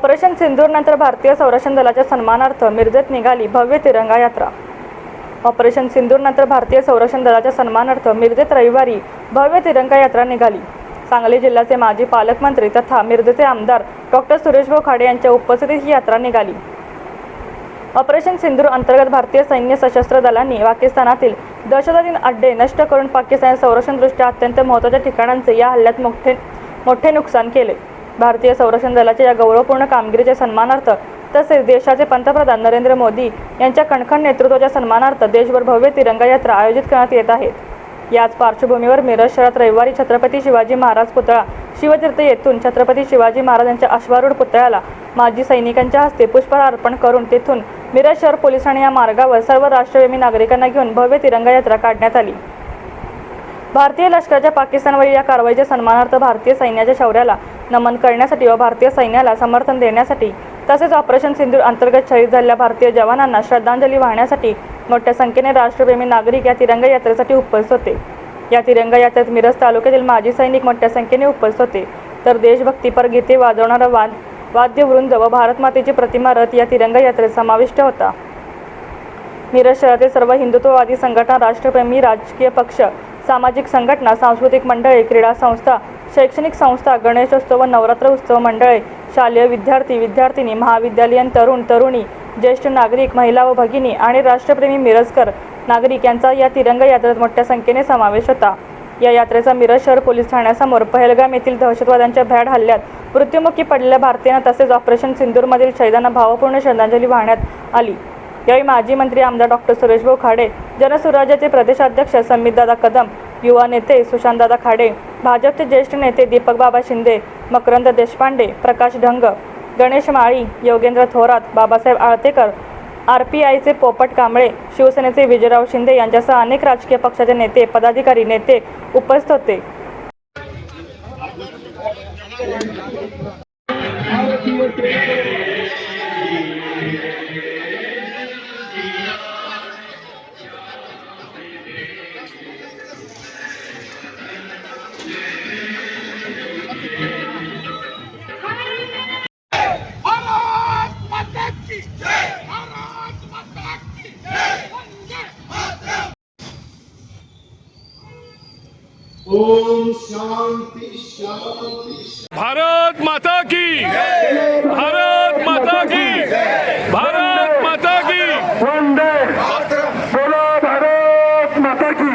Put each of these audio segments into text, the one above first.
Operation सिंदूरनंतर भारतीय संरक्षण दलाच्या सन्मानार्थ मिरजेत निघाली भव्य तिरंगा यात्रा. ऑपरेशन सिंदूरनंतर भारतीय संरक्षण दलाच्या सन्मानार्थ मिरजेत रविवारी भव्य तिरंगा यात्रा निघाली. सांगली जिल्ह्याचे माजी पालकमंत्री तथा मिरजेचे आमदार डॉक्टर सुरेशभाऊ खाडे यांच्या उपस्थितीत ही यात्रा निघाली. ऑपरेशन सिंदूर अंतर्गत भारतीय सैन्य सशस्त्र दलांनी पाकिस्तानातील दहशतवादी अड्डे नष्ट करून पाकिस्तान संरक्षणदृष्ट्या अत्यंत महत्त्वाच्या ठिकाणांचे या हल्ल्यात मोठे मोठे नुकसान केले. भारतीय संरक्षण दलाच्या या गौरवपूर्ण कामगिरीच्या सन्मानार्थ तसेच देशाचे पंतप्रधान नरेंद्र मोदी यांच्या कणखण नेतृत्वाच्या सन्मानार्थ देशभर भव्य तिरंगा यात्रा आयोजित करण्यात येत आहेत याच पार्श्वभूमीवर मिरज शहरात रविवारी छत्रपती शिवाजी महाराज पुतळा शिवतीर्थ येथून छत्रपती शिवाजी महाराज यांच्या अश्वारूढ पुतळ्याला माजी सैनिकांच्या हस्ते पुष्पहार अर्पण करून तेथून मिरज शहर पोलिसांनी या मार्गावर सर्व राष्ट्रप्रेमी नागरिकांना घेऊन भव्य तिरंगा यात्रा काढण्यात आली. भारतीय लष्कराच्या पाकिस्तानवरील या कारवाईच्या सन्मानार्थ भारतीय सैन्याच्या शौर्याला नमन करण्यासाठी व भारतीय सैन्याला समर्थन देण्यासाठी तसेच ऑपरेशन सिंधूर अंतर्गत शहीद झालेल्या भारतीय जवानांना श्रद्धांजली वाहण्यासाठी मोठ्या संख्येने राष्ट्रप्रेमी नागरिक या तिरंगा यात्रेसाठी उपस्थित होते. या तिरंगा यात्रेत मिरज तालुक्यातील माजी सैनिक मोठ्या संख्येने उपस्थित होते. तर देशभक्तीपर गीते वाजवणारा वाद वाद्यवृंद व भारतमातेची प्रतिमा रथ या तिरंगा यात्रेत समाविष्ट होता. मिरज शहरातील सर्व हिंदुत्ववादी संघटना राष्ट्रप्रेमी राजकीय पक्ष सामाजिक संघटना सांस्कृतिक मंडळे क्रीडा संस्था शैक्षणिक संस्था गणेशोत्सव व नवरात्र उत्सव मंडळे शालेय विद्यार्थी विद्यार्थिनी महाविद्यालयीन तरुण तरुणी ज्येष्ठ नागरिक महिला व भगिनी आणि राष्ट्रप्रेमी मिरजकर नागरिक यांचा या तिरंगा यात्रेत मोठ्या संख्येने समावेश होता. या यात्रेचा मिरज शहर पोलीस ठाण्यासमोर पहलगाम येथील दहशतवाद्यांच्या भ्याड हल्ल्यात मृत्युमुखी पडलेल्या भारतीयांना तसेच ऑपरेशन सिंदूरमधील शहीदांना भावपूर्ण श्रद्धांजली वाहण्यात आली. यावेळी माजी मंत्री आमदार डॉक्टर सुरेशभाऊ खाडे जनसुराज्याचे प्रदेशाध्यक्ष संबितदादा कदम युवा नेते सुशांतदादा खाडे भाजपचे ज्येष्ठ नेते दीपक बाबा शिंदे मकरंद देशपांडे प्रकाश ढंग गणेश माळी योगेंद्र थोरात बाबासाहेब आळतेकर आर पी आयचे पोपट कांबळे शिवसेनेचे विजयराव शिंदे यांच्यासह अनेक राजकीय पक्षाचे नेते पदाधिकारी नेते उपस्थित होते. ओम शांति शांति भारत माता की। भारत माता की। भारत माता की। वंदे। बोलो भारत माता की।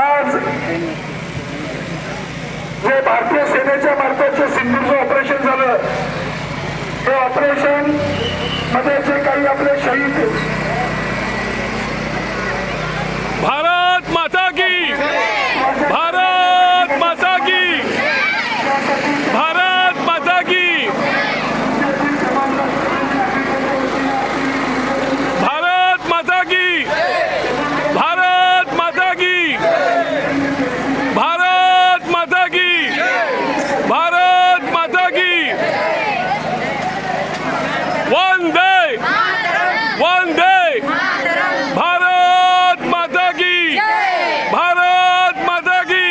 आज जे भारतीय सेनेच्या मार्फतचे सिंधूचं ऑपरेशन झालं हे ऑपरेशनमध्ये जे काही आपले शहीद भारत माता की भारत माता की भारत माता की भारत माता की भारत माता की भारत माता की भारत माता की वंदे वंदे भारत माता की भारत माता की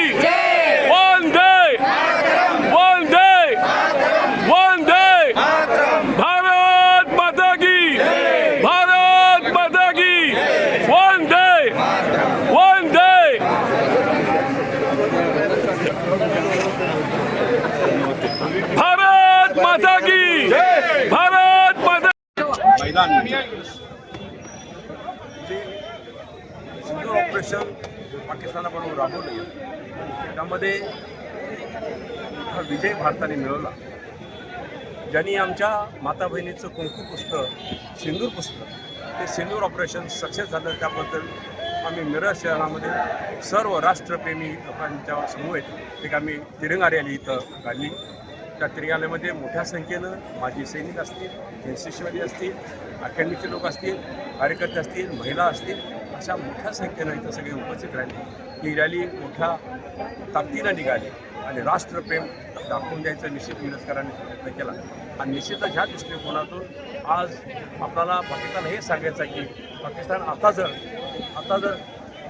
वंदे वंदे वंदे भारत माता की भारत माता की वंदे वंदे भारत माता की भारत माता मैदान जे सिंधू ऑपरेशन पाकिस्तानाबरोबर राबवलं. त्यामध्ये हा विजय भारताने मिळवला. ज्यांनी आमच्या माता बहिणीचं कुंकू पुस्तक सिंदूर पुस्तक ते सिंदूर ऑपरेशन सक्सेस झालं त्याबद्दल आम्ही मिरज शहरामध्ये सर्व राष्ट्रप्रेमी लोकांच्या समूह एक आम्ही तिरंगा रॅली इथं काढली. त्या तिरंगाल्यामध्ये मोठ्या संख्येनं माजी सैनिक असतील एन असतील अकॅडमीचे लोक असतील कार्यकर्ते असतील महिला असतील अशा मोठ्या संख्येनं इथं सगळे उपस्थित राहिले. ही रॅली मोठ्या ताकदीनं निघाली आणि राष्ट्रप्रेम दाखवून द्यायचा निश्चित मिरजकरांनी प्रयत्न केला. आणि निश्चितच ह्या दृष्टिकोनातून आज आपल्याला पाकिस्तान हे सांगायचं आहे की पाकिस्तान आता जर आता जर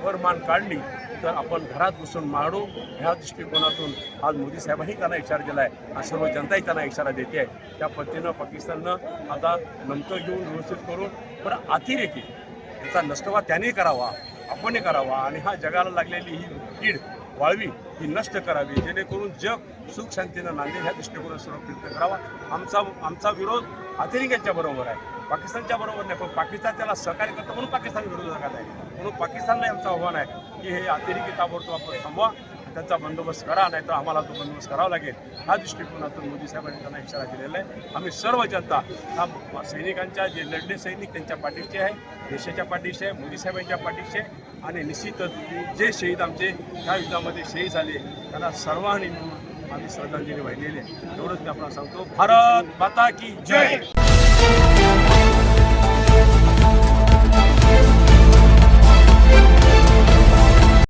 वर मान काढली तर आपण घरात बसून मारू ह्या दृष्टिकोनातून आज मोदी साहेबांनी त्यांना इशारा दिला आहे आणि सर्व जनताही त्यांना इशारा देते आहे त्या पद्धतीनं पाकिस्ताननं आता नमकं घेऊन व्यवस्थित करून पण अतिरेकी याचा नष्टवा त्याने करावा आपणही करावा. आणि हा जगाला लागलेली ही कीड वाळवी ही नष्ट करावी. जेणेकरून जग सुख शांतीनं नांदेल ह्या दृष्टिकोनात सर्व प्रयत्न करावा. आमचा आमचा विरोध अतिरेक्यांच्या बरोबर आहे. पाकिस्तानच्या बरोबर नाही पण पाकिस्तान त्याला सहकार्य करतं म्हणून पाकिस्तान विरोधात आहे. म्हणून पाकिस्तानला आमचं आव्हान आहे की हे अतिरेकी ताबडतोब आपण थांबवा त्यांचा बंदोबस्त करा नाही तर आम्हाला तो बंदोबस्त करावा लागेल. हा दृष्टिकोनातून मोदी साहेबांनी त्यांना इशारा दिलेला आहे. आम्ही सर्व जनता हा सैनिकांच्या जे लढले सैनिक त्यांच्या पाठीचे आहे देशाच्या पाठीशी आहे मोदी साहेबांच्या पाठीशी आहे. आणि निश्चितच जे शहीद आमचे ह्या युद्धामध्ये शहीद झाले त्यांना सर्वांनी मिळून आम्ही श्रद्धांजली वाहिलेली आहे. एवढंच मी आपल्याला सांगतो. भारत माता की जय!